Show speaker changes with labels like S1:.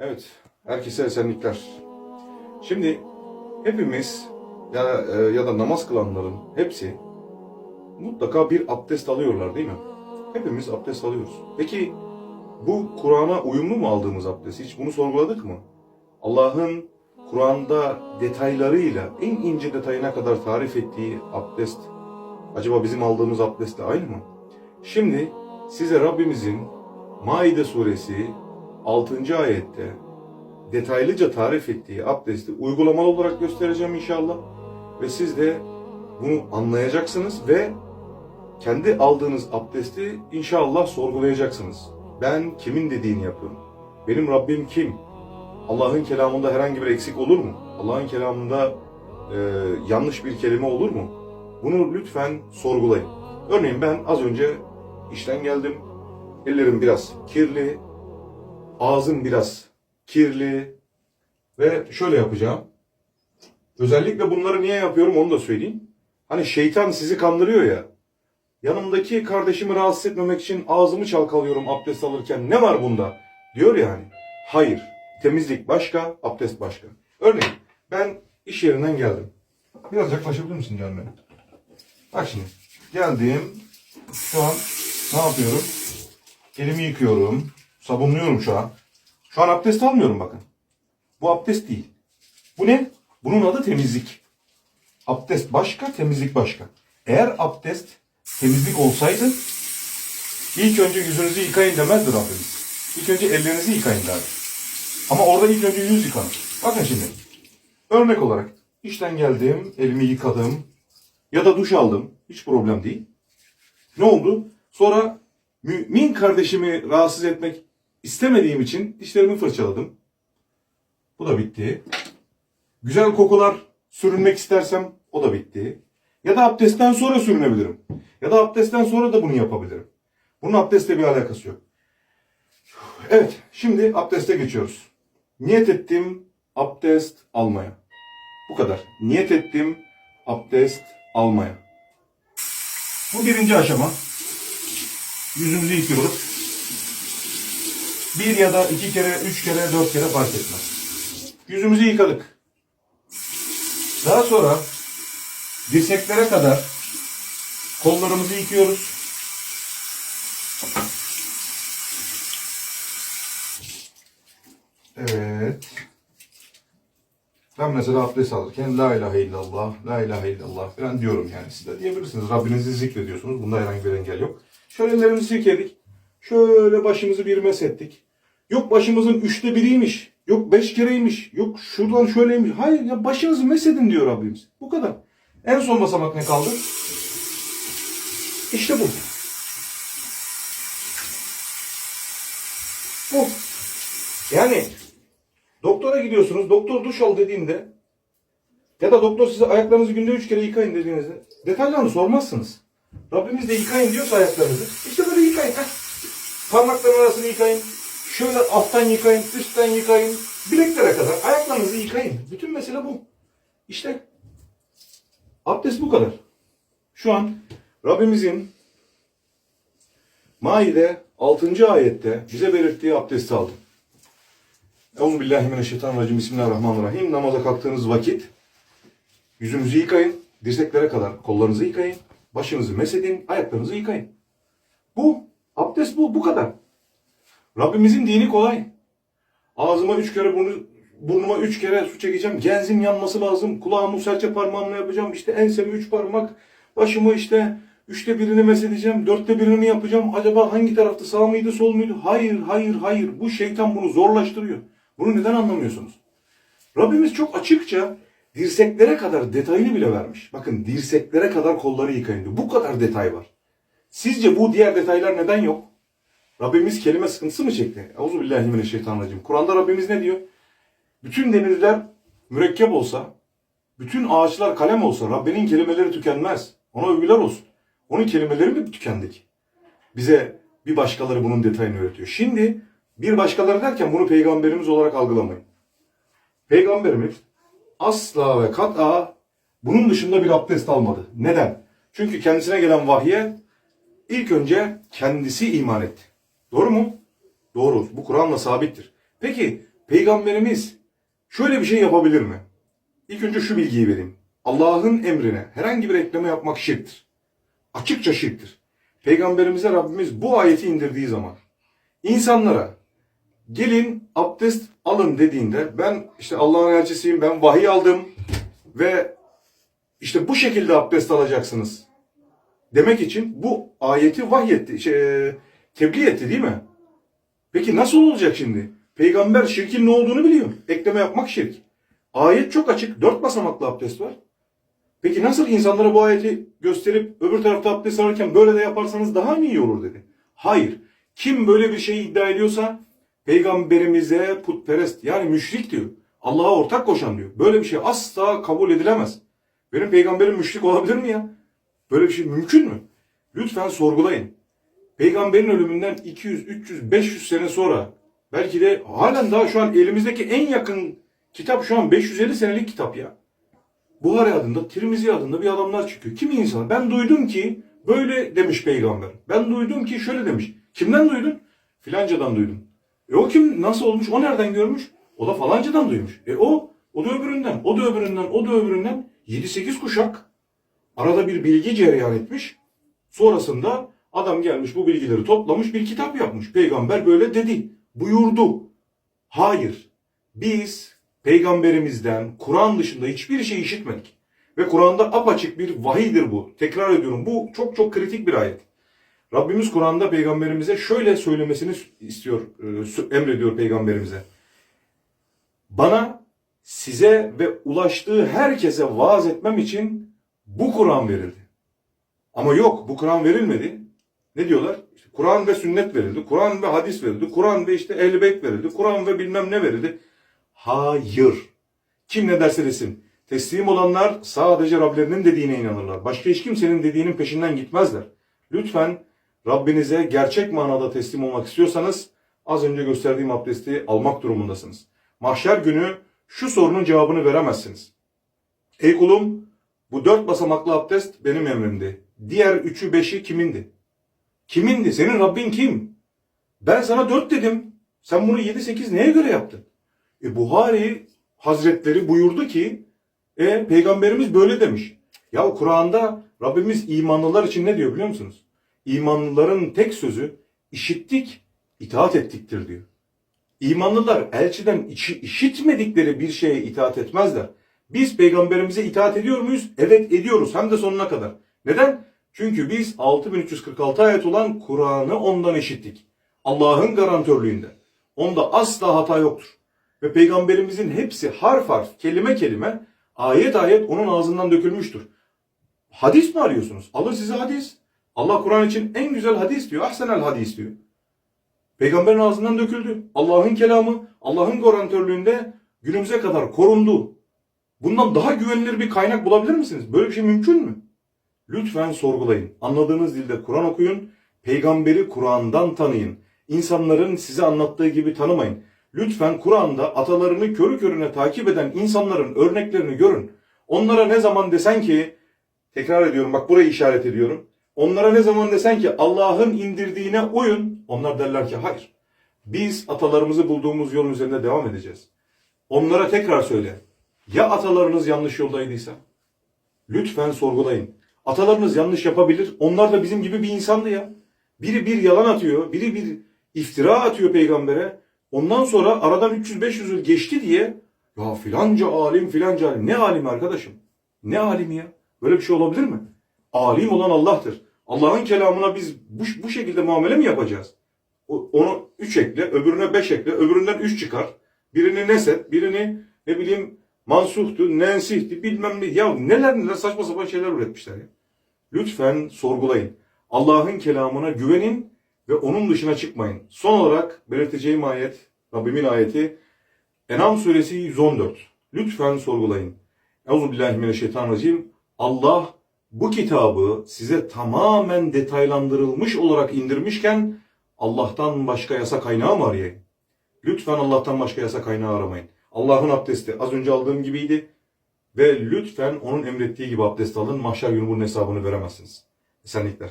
S1: Evet, herkese esenlikler. Şimdi hepimiz ya, e, ya da namaz kılanların hepsi mutlaka bir abdest alıyorlar değil mi? Hepimiz abdest alıyoruz. Peki bu Kur'an'a uyumlu mu aldığımız abdest? Hiç bunu sorguladık mı? Allah'ın Kur'an'da detaylarıyla en ince detayına kadar tarif ettiği abdest acaba bizim aldığımız abdestle aynı mı? Şimdi size Rabbimizin Maide suresi 6. ayette detaylıca tarif ettiği abdesti uygulamalı olarak göstereceğim inşallah. Ve siz de bunu anlayacaksınız ve kendi aldığınız abdesti inşallah sorgulayacaksınız. Ben kimin dediğini yapıyorum. Benim Rabbim kim? Allah'ın kelamında herhangi bir eksik olur mu? Allah'ın kelamında e, yanlış bir kelime olur mu? Bunu lütfen sorgulayın. Örneğin ben az önce işten geldim. Ellerim biraz kirli, ağzım biraz kirli ve şöyle yapacağım. Özellikle bunları niye yapıyorum onu da söyleyeyim. Hani şeytan sizi kandırıyor ya. Yanımdaki kardeşimi rahatsız etmemek için ağzımı çalkalıyorum abdest alırken. Ne var bunda? Diyor yani. Hayır. Temizlik başka, abdest başka. Örneğin ben iş yerinden geldim. Biraz yaklaşabilir misin canım benim? Bak şimdi. Geldim. Şu an ne yapıyorum? Elimi yıkıyorum. Sabunluyorum şu an. Şu an abdest almıyorum bakın. Bu abdest değil. Bu ne? Bunun adı temizlik. Abdest başka, temizlik başka. Eğer abdest temizlik olsaydı ilk önce yüzünüzü yıkayın demezdi Rabbimiz. İlk önce ellerinizi yıkayın derdi. Ama orada ilk önce yüz yıkanır. Bakın şimdi. Örnek olarak işten geldim, elimi yıkadım ya da duş aldım. Hiç problem değil. Ne oldu? Sonra mümin kardeşimi rahatsız etmek istemediğim için dişlerimi fırçaladım. Bu da bitti. Güzel kokular sürünmek istersem o da bitti. Ya da abdestten sonra sürünebilirim. Ya da abdestten sonra da bunu yapabilirim. Bunun abdestle bir alakası yok. Evet, şimdi abdeste geçiyoruz. Niyet ettim abdest almaya. Bu kadar. Niyet ettim abdest almaya. Bu birinci aşama. Yüzümüzü yıkıyoruz. Bir ya da iki kere, üç kere, dört kere fark etmez. Yüzümüzü yıkadık. Daha sonra dirseklere kadar kollarımızı yıkıyoruz. Evet. Ben mesela abdest alırken La ilahe illallah, La ilahe illallah falan diyorum yani. Siz de diyebilirsiniz. Rabbinizi zikrediyorsunuz. Bunda herhangi bir engel yok. Şöyle ellerimizi silkeledik. Şöyle başımızı bir meshettik. Yok başımızın üçte biriymiş. Yok beş kereymiş. Yok şuradan şöyleymiş. Hayır ya başınızı mesedin diyor Rabbimiz. Bu kadar. En son basamak ne kaldı? İşte bu. Bu. Yani doktora gidiyorsunuz. Doktor duş al dediğinde ya da doktor size ayaklarınızı günde üç kere yıkayın dediğinizde detaylarını sormazsınız. Rabbimiz de yıkayın diyorsa ayaklarınızı. İşte böyle yıkayın. Heh. Parmakların arasını yıkayın. Şöyle alttan yıkayın, üstten yıkayın. Bileklere kadar ayaklarınızı yıkayın. Bütün mesele bu. İşte abdest bu kadar. Şu an Rabbimizin Maide 6. ayette bize belirttiği abdesti aldım. Euzubillahimineşşeytanirracim. Bismillahirrahmanirrahim. Namaza kalktığınız vakit yüzünüzü yıkayın. Dirseklere kadar kollarınızı yıkayın. Başınızı mesedin. Ayaklarınızı yıkayın. Bu. Abdest bu. Bu kadar. Rabbimizin dini kolay. Ağzıma üç kere burnu, burnuma üç kere su çekeceğim. Genzim yanması lazım. Kulağımı serçe parmağımla yapacağım. İşte ensemi üç parmak. Başımı işte üçte birini mesedeceğim. Dörtte birini yapacağım. Acaba hangi tarafta sağ mıydı sol muydu? Hayır, hayır, hayır. Bu şeytan bunu zorlaştırıyor. Bunu neden anlamıyorsunuz? Rabbimiz çok açıkça dirseklere kadar detayını bile vermiş. Bakın dirseklere kadar kolları yıkayın diyor. Bu kadar detay var. Sizce bu diğer detaylar neden yok? Rabbimiz kelime sıkıntısı mı çekti? Euzubillahimineşşeytanirracim. Kur'an'da Rabbimiz ne diyor? Bütün demirler mürekkep olsa, bütün ağaçlar kalem olsa Rabbinin kelimeleri tükenmez. Ona övgüler olsun. Onun kelimeleri mi tükendik? Bize bir başkaları bunun detayını öğretiyor. Şimdi bir başkaları derken bunu peygamberimiz olarak algılamayın. Peygamberimiz asla ve kat'a bunun dışında bir abdest almadı. Neden? Çünkü kendisine gelen vahye ilk önce kendisi iman etti. Doğru mu? Doğru. Bu Kur'an'la sabittir. Peki Peygamberimiz şöyle bir şey yapabilir mi? İlk önce şu bilgiyi vereyim. Allah'ın emrine herhangi bir ekleme yapmak şirktir. Açıkça şirktir. Peygamberimize Rabbimiz bu ayeti indirdiği zaman insanlara gelin abdest alın dediğinde ben işte Allah'ın elçisiyim ben vahiy aldım ve işte bu şekilde abdest alacaksınız demek için bu ayeti vahyetti, şey, tebliğ etti değil mi? Peki nasıl olacak şimdi? Peygamber şirkin ne olduğunu biliyor. Ekleme yapmak şirk. Ayet çok açık. Dört basamaklı abdest var. Peki nasıl insanlara bu ayeti gösterip öbür tarafta abdest alırken böyle de yaparsanız daha mı iyi olur dedi. Hayır. Kim böyle bir şeyi iddia ediyorsa peygamberimize putperest yani müşrik diyor. Allah'a ortak koşan diyor. Böyle bir şey asla kabul edilemez. Benim peygamberim müşrik olabilir mi ya? Böyle bir şey mümkün mü? Lütfen sorgulayın. Peygamberin ölümünden 200, 300, 500 sene sonra belki de halen daha şu an elimizdeki en yakın kitap şu an 550 senelik kitap ya. Buhari adında, Tirmizi adında bir adamlar çıkıyor. Kim insan? Ben duydum ki böyle demiş peygamber. Ben duydum ki şöyle demiş. Kimden duydun? Filancadan duydum. E o kim? Nasıl olmuş? O nereden görmüş? O da falancadan duymuş. E o, o da öbüründen, o da öbüründen, o da öbüründen 7-8 kuşak. Arada bir bilgi cereyan etmiş. Sonrasında adam gelmiş bu bilgileri toplamış bir kitap yapmış. Peygamber böyle dedi, buyurdu. Hayır, biz peygamberimizden Kur'an dışında hiçbir şey işitmedik. Ve Kur'an'da apaçık bir vahiydir bu. Tekrar ediyorum bu çok çok kritik bir ayet. Rabbimiz Kur'an'da peygamberimize şöyle söylemesini istiyor, e, emrediyor peygamberimize. Bana, size ve ulaştığı herkese vaaz etmem için bu Kur'an verildi. Ama yok bu Kur'an verilmedi. Ne diyorlar? İşte Kur'an ve sünnet verildi. Kur'an ve hadis verildi. Kur'an ve işte ehl verildi. Kur'an ve bilmem ne verildi. Hayır. Kim ne derse desin. Teslim olanlar sadece Rablerinin dediğine inanırlar. Başka hiç kimsenin dediğinin peşinden gitmezler. Lütfen Rabbinize gerçek manada teslim olmak istiyorsanız az önce gösterdiğim abdesti almak durumundasınız. Mahşer günü şu sorunun cevabını veremezsiniz. Ey kulum bu dört basamaklı abdest benim emrimdi. Diğer üçü beşi kimindi? Kimindi? Senin Rabbin kim? Ben sana dört dedim. Sen bunu yedi sekiz neye göre yaptın? E Buhari Hazretleri buyurdu ki e peygamberimiz böyle demiş. Ya Kur'an'da Rabbimiz imanlılar için ne diyor biliyor musunuz? İmanlıların tek sözü işittik, itaat ettiktir diyor. İmanlılar elçiden içi, işitmedikleri bir şeye itaat etmezler. Biz peygamberimize itaat ediyor muyuz? Evet ediyoruz hem de sonuna kadar. Neden? Çünkü biz 6346 ayet olan Kur'an'ı ondan işittik. Allah'ın garantörlüğünde. Onda asla hata yoktur. Ve peygamberimizin hepsi harf harf, kelime kelime, ayet ayet onun ağzından dökülmüştür. Hadis mi arıyorsunuz? Alır size hadis. Allah Kur'an için en güzel hadis diyor. Ahsenel hadis diyor. Peygamberin ağzından döküldü. Allah'ın kelamı, Allah'ın garantörlüğünde günümüze kadar korundu. Bundan daha güvenilir bir kaynak bulabilir misiniz? Böyle bir şey mümkün mü? Lütfen sorgulayın. Anladığınız dilde Kur'an okuyun. Peygamberi Kur'an'dan tanıyın. İnsanların size anlattığı gibi tanımayın. Lütfen Kur'an'da atalarını körü körüne takip eden insanların örneklerini görün. Onlara ne zaman desen ki, tekrar ediyorum bak burayı işaret ediyorum. Onlara ne zaman desen ki Allah'ın indirdiğine uyun, onlar derler ki hayır. Biz atalarımızı bulduğumuz yolun üzerinde devam edeceğiz. Onlara tekrar söyle. Ya atalarınız yanlış yoldaydısa? Lütfen sorgulayın. Atalarınız yanlış yapabilir. Onlar da bizim gibi bir insandı ya. Biri bir yalan atıyor, biri bir iftira atıyor peygambere. Ondan sonra aradan 300-500 yıl geçti diye ya filanca alim filanca alim. Ne alim arkadaşım? Ne alimi ya? Böyle bir şey olabilir mi? Alim olan Allah'tır. Allah'ın kelamına biz bu, bu şekilde muamele mi yapacağız? Onu 3 ekle, öbürüne 5 ekle, öbüründen 3 çıkar. Birini neset, birini ne bileyim mansuhtu, nensihti bilmem ne. Ya neler neler saçma sapan şeyler üretmişler ya. Lütfen sorgulayın. Allah'ın kelamına güvenin ve onun dışına çıkmayın. Son olarak belirteceğim ayet, Rabbimin ayeti Enam suresi 114. Lütfen sorgulayın. Euzubillahimineşşeytanirracim. Allah bu kitabı size tamamen detaylandırılmış olarak indirmişken Allah'tan başka yasa kaynağı mı arayayım? Lütfen Allah'tan başka yasa kaynağı aramayın. Allah'ın abdesti az önce aldığım gibiydi. Ve lütfen onun emrettiği gibi abdest alın. Mahşer günü bunun hesabını veremezsiniz. Esenlikler.